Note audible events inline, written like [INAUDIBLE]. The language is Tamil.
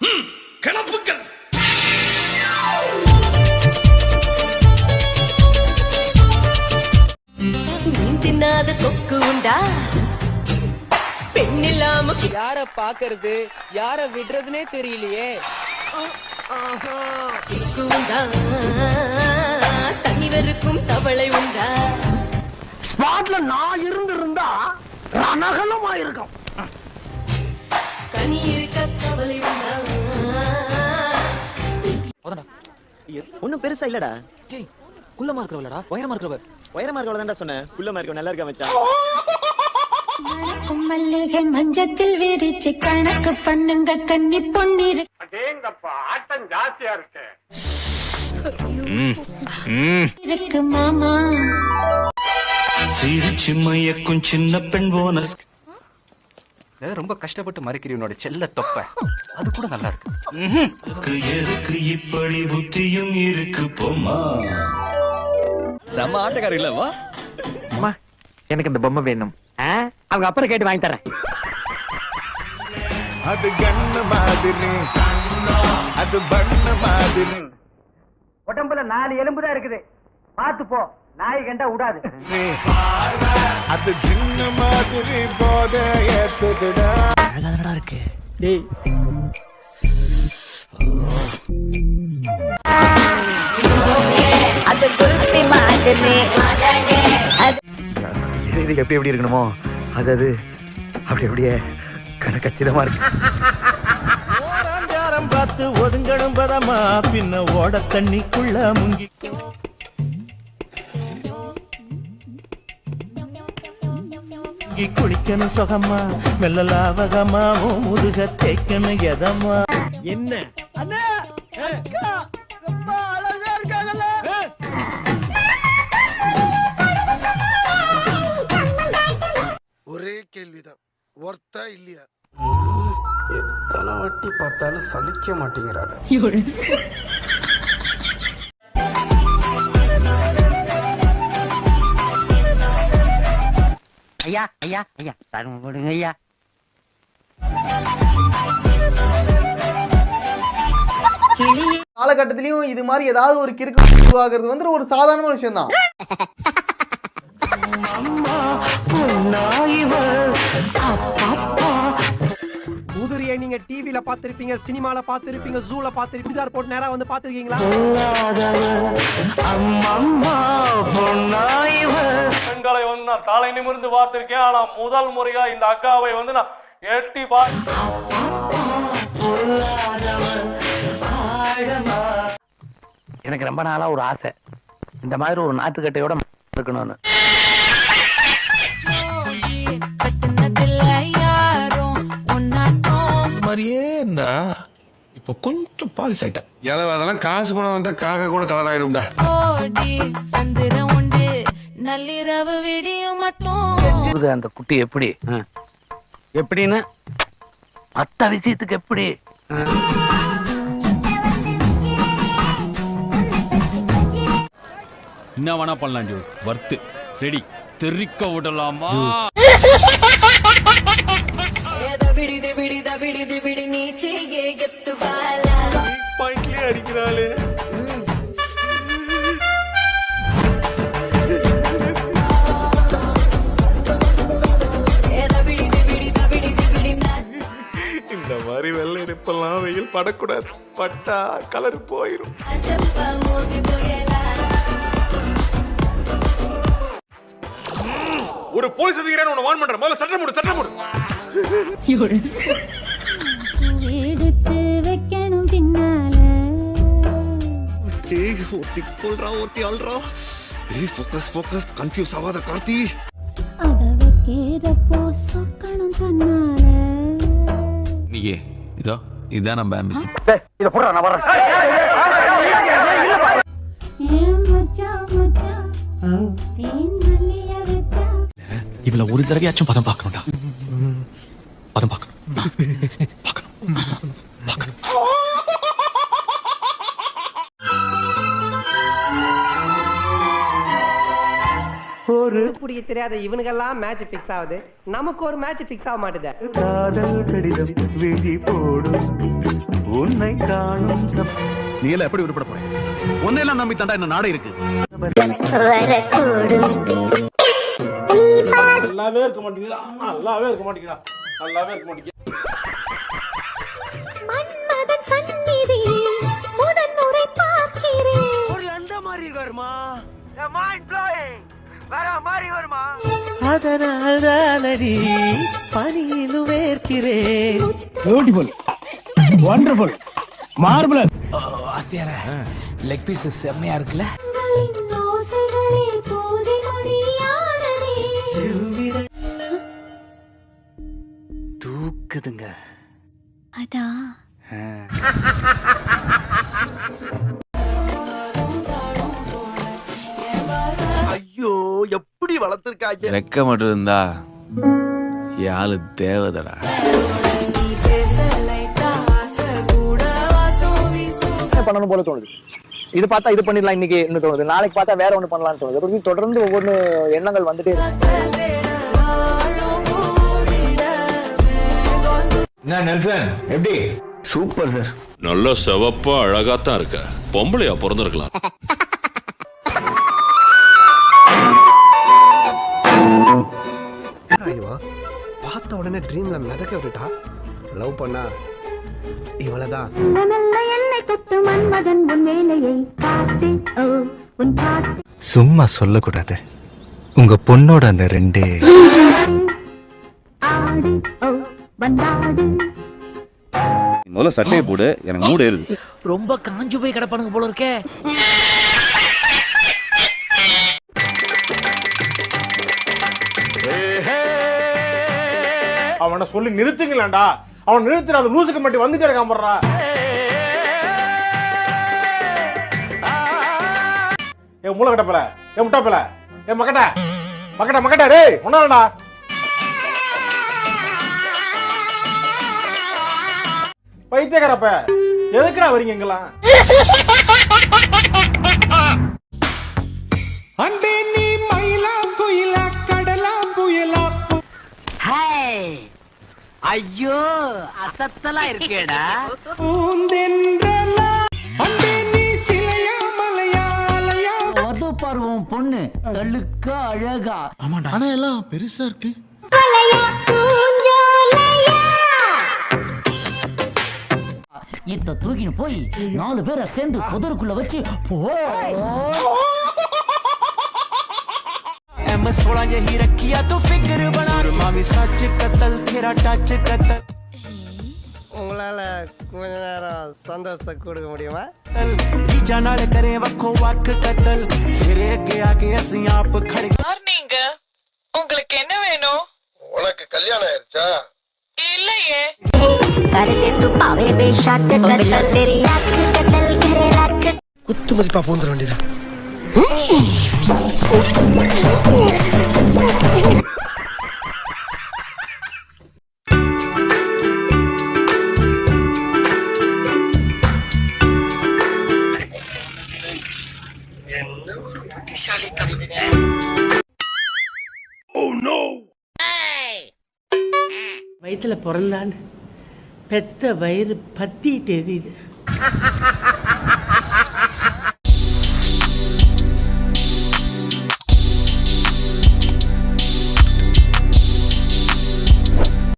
ம், கிளப்புக்கள் மீன் தின்னாத கொக்கு உண்டா? பெண்ணில்லாம யார பாக்குறது யார விடுறதுனே தெரியலையே. கொக்கு உண்டா? தனிவருக்கும் தவளை உண்டா? ஸ்பாட்ல நான் இருந்திருந்தா ரணகலமா இருக்கும் கனி இருக்க ஒண்ணும் பெருசா இல்லடா. குள்ளமா இருக்கிறவளடா உயரமா இருக்கிறவ. உயரமா இருக்கிறவள தான்டா சொன்னேன். குள்ளமா இருக்க நல்லா இருக்கா மச்சான். மல்லிகை மஞ்சத்தில் விரிச்சு கணக்கு பண்ணுங்க கன்னி பொன்னிரு இருக்கு மாமா. சிரிச்சு மயக்கும் சின்ன பெண் போனஸ் ரொம்ப கஷ்டப்பட்டு மறைக்கிற உன்னோட செல்ல தொப்ப. [LAUGHS] அது கூட நல்லா இருக்கு. எதுக்கு இப்படி புத்தியும் இருக்கு போமா செம்ம ஆட்டக்கார இல்லவா அம்மா எனக்கு இந்த பொம்மை வேணும். ஆ? அவங்க அப்புறம் கேட்டு வாங்கி தரேன். அது கண்ணு மாதிரி அது பண்ண மாதிரி உடம்புல நாலு எலும்பு தான் இருக்குது. பாத்து போ. நாய் கண்டா விடாது. அது சின்ன மாதிரி போத ஏத்துதுடா. இருக்கு. அது குல்பி மாதிரி இது எப்படி எப்படி இருக்கணுமோ அது அது அப்படி அப்படியே கணக்கச்சிதமா இருக்கு. பார்த்து ஒதுங்கணும் பதமா பின்ன ஓட தண்ணிக்குள்ள முங்கி முங்கி குளிக்கணும் சுகமா மெல்ல லாவகமா உன் முதுக தேய்க்கணும் எதமா? என்ன? ஒரே கேள்விதான். ஒர்த்தா இல்லையா? எத்தனை வாட்டி பார்த்தாலும் சலிக்க மாட்டேங்கிறாரு. ஐயா ஐயா ஐயா. தரும போடுங்க ஐயா. காலகட்டத்திலயும் இது மாதிரி ஏதாவது ஒரு கிறுக்கு உருவாகிறது வந்து ஒரு சாதாரண விஷயம் தான் ஊதுரியை நீங்க டிவில பாத்திருப்பீங்க சினிமால பாத்திருப்பீங்க ஜூல பாத்திருப்பீங்க சுடிதார் போட்டு நேரா வந்து பாத்திருக்கீங்களா பெண்களை வந்து நான் தலை நிமிர்ந்து பார்த்திருக்கேன். ஆனா முதல் முறையா இந்த அக்காவை வந்து நான் எட்டி எனக்கு ரொம்ப நாளா ஒரு ஆசை. இந்த மாதிரி ஒரு நாட்டுக்கட்டையோட இருக்கணும்னு. மாதிரியே இருந்தா இப்போ கொஞ்சம் பாலிஸ் ஆயிட்டேன். அதெல்லாம் காசு பணம் வந்தா காக்க கூட கலர் நள்ளிரவு விடியும் மட்டும். அந்த குட்டி எப்படி? எப்படின்னு? மத்த விஷயத்துக்கு எப்படி? என்ன வேணா பண்ணலாம் ஜோ. Worth ready. தெறிக்க விடலாமா? ஏத பிடிது படக்கூடாது. பட்டா கலர் புயலா ஒரு போலீஸ் அதிகாரி உன்னை வான் பண்றேன். முதல்ல சட்டம் போடு சட்டம் போடு எடுத்து வைக்கணும் பின்னால ஒத்தி கொள்றா ஒத்தி அல்றா ஏய் ஃபோக்கஸ் ஃபோக்கஸ் கன்ஃபியூஸ் ஆகாத கார்த்தி. அத வைக்கிறப்போ சொக்கணும் தன்னால. நீயே இதோ. இதான் நம்ம ஆம்பிஷன் இத போடுறா நான் வரேன் ஏன் மச்சான் மச்சான் தேன் மல்லிய வச்சா? இவள ஒரு தடவையாச்சும் பதம் பார்க்கணும்டா. பதம் பார்க்கணும். [LAUGHS] பார்க்கணும். பார்க்கணும். இப்படி அடிக்க தெரியாத இவனுக்கெல்லாம் மேட்ச் ஃபிக்ஸ் ஆகுது. நமக்கு ஒரு மேட்ச் ஃபிக்ஸ் ஆக மாட்டுதே. நீ எல்லாம் எப்படி உருப்பட போற? உன்னையெல்லாம் நம்பி தாண்டா இந்த நாடே இருக்கு. நல்லாவே இருக்க மாட்டேங்கிறா நல்லாவே இருக்க மாட்டேங்கிறா நல்லாவே இருக்க மாட்டேங்கிறா அதனால் தானடி பனியிலும் வேர்க்கிறேன். Beautiful wonderful marble leg piece செம்மையா இருக்குல்ல? தூக்குதுங்க. அதான் வளர்த்திருக்காங்க. ரெக்க மட்டும் இருந்தா யாழு தேவதடா பண்ணணும் போல தோணுது? இது பார்த்தா இது பண்ணிடலாம் இன்னைக்கு இன்னும் தோணுது? நாளைக்கு பார்த்தா வேற ஒண்ணு பண்ணலாம்னு தோணுது. தொடர்ந்து ஒவ்வொரு எண்ணங்கள் வந்துட்டே இருக்கு. என்ன நெல்சன்? எப்படி? Super sir. நல்ல செவப்பா அழகா தான் இருக்க. பொம்பளையா பிறந்திருக்கலாம். [LAUGHS] பார்த்த உடனே ட்ரீம்ல மிதக்க விட்டுட்டா? லவ் பண்ணா இவ்வளவுதான் சும்மா சொல்லக்கூடாது. உங்க பொண்ணோட அந்த ரெண்டே முதல்ல சட்டையை போடு எனக்கு மூடு ரொம்ப காஞ்சு போய் கிடப்பானுங்க போல இருக்கே. அவனை சொல்லி நிறுத்துங்களேன்டா. அவன் நிறுத்துற அது லூசுக்கு மட்டும் வந்துட்டே இருக்கான் போடுறா ஏ மூளை கட்டப்பல ஏ முட்டாப்பல ஏ மக்கட்ட மக்கட்ட மக்கட்ட டேய் ஒன்னாடா பைத்தியக்காரப்ப எதுக்குடா வரீங்க இங்கெல்லாம்? அண்டே நீ மயிலா குயிலா கடலா புயலா ஐயோ அசத்தலா இருக்கேடா. பருவம் பொண்ணு தள்ளுக்க அழகா. ஆனா எல்லாம் பெருசா இருக்கு. இத்த தூக்கின்னு போய் நாலு பேரை சேர்ந்து புதருக்குள்ள வச்சு போ. एम सोलह यही रखिया तो फिक्र बना मामी सच कतल तेरा टच कतल உங்களால கொஞ்ச நேரம் சந்தோஷத்தை கொடுக்க முடியுமா जीजा नाल करे वखो वक कतल फिर अगे आके असि आप खड़े நீங்க உங்களுக்கு என்ன வேணும் உனக்கு கல்யாணம் ஆயிருச்சா இல்லையே करते तू पावे बेशक कतल तेरी आंख कतल करे रख குத்து மதிப்பா போந்துட வேண்டியதா வயிற்றுல பிறந்தான் பெத்த வயிறு பத்திட்டு எரியுது. [LAUGHS]